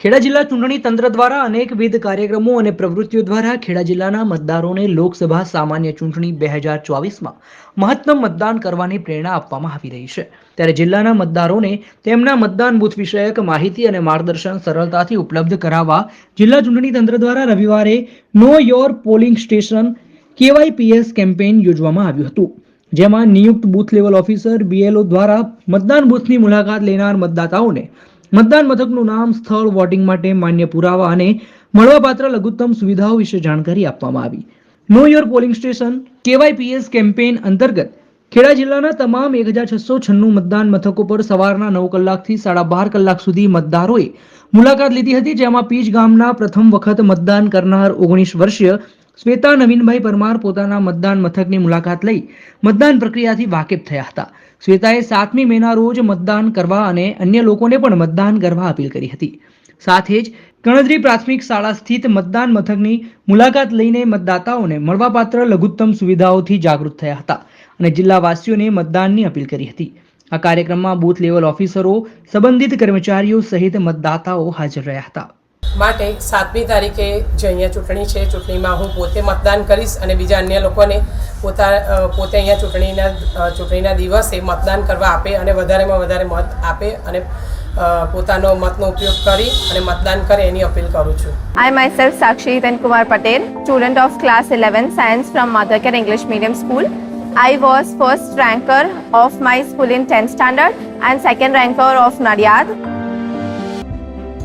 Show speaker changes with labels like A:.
A: ખેડા જિલ્લા ચૂંટણી તંત્ર દ્વારા અનેકવિધ કાર્યક્રમો અને પ્રવૃત્તિઓ દ્વારા ખેડા જિલ્લાના મતદારોને લોકસભા સામાન્ય ચૂંટણી બે હજાર ચોવીસમાં મહત્તમ મતદાન કરવાની પ્રેરણા આપવામાં આવી રહી છે. ત્યારે જિલ્લાના મતદારોને તેમના મતદાન બૂથ વિષયક માહિતી અને માર્ગદર્શન સરળતાથી ઉપલબ્ધ કરાવવા જિલ્લા ચૂંટણી તંત્ર દ્વારા રવિવારે know your polling station KYPS campaign યોજવામાં આવ્યું હતું. જેમાં નિયુક્ત બૂથ લેવલ ઓફિસર બીએલઓ દ્વારા મતદાન બૂથની મુલાકાત લેનાર મતદાતાઓને મતદાન મથકનું નામ, સ્થળ, વોટિંગ માટે માન્ય પુરાવા અને મળવાપાત્ર લઘુત્તમ સુવિધાઓ વિશે જાણકારી આપવામાં આવી. Know your polling station, KYPS campaign અંતર્ગત ખેડા જિલ્લાના તમામ એક હજાર છસો છન્નું મતદાન મથકો પર સવારના નવ કલાકથી સાડા બાર કલાક સુધી મતદારોએ મુલાકાત લીધી હતી, જેમાં પીજ ગામના પ્રથમ વખત મતદાન કરનાર ઓગણીસ વર્ષીય શ્વેતા, નવીનભાઈ પરમાર પોતાના મતદાન મથકની મુલાકાત લઈ મતદાન પ્રક્રિયાથી વાકેફ થયા હતા. શ્વેતાએ સાતમી મેના રોજ મતદાન કરવા અને અન્ય લોકોને પણ મતદાન કરવા અપીલ કરી હતી. સાથે જ કણદરી પ્રાથમિક શાળા સ્થિત મતદાન મથકની મુલાકાત લઈને મતદાતાઓને મળવાપાત્ર લઘુત્તમ સુવિધાઓથી જાગૃત થયા હતા અને જિલ્લાવાસીઓને મતદાનની અપીલ કરી હતી. આ કાર્યક્રમમાં બૂથ લેવલ ઓફિસરો, સંબંધિત કર્મચારીઓ સહિત મતદાતાઓ હાજર રહ્યા હતા.
B: માટે સાતમી તારીખે જે અહીંયા ચૂંટણી છે ચૂંટણીમાં હું પોતે મતદાન કરીશ અને બીજા અન્ય લોકોને પોતા પોતે અહીંયા ચૂંટણીના ચૂંટણીના દિવસે મતદાન કરવા આપે અને વધારેમાં વધારે મત આપે અને પોતાનો મતનો ઉપયોગ કરી અને મતદાન કરે એની અપીલ કરું છું
C: I myself Sakshi Hitan Kumar Patel, student of class 11 science from Mothercare English Medium School. I was first ranker of my school in 10th standard and second ranker of Nadiad.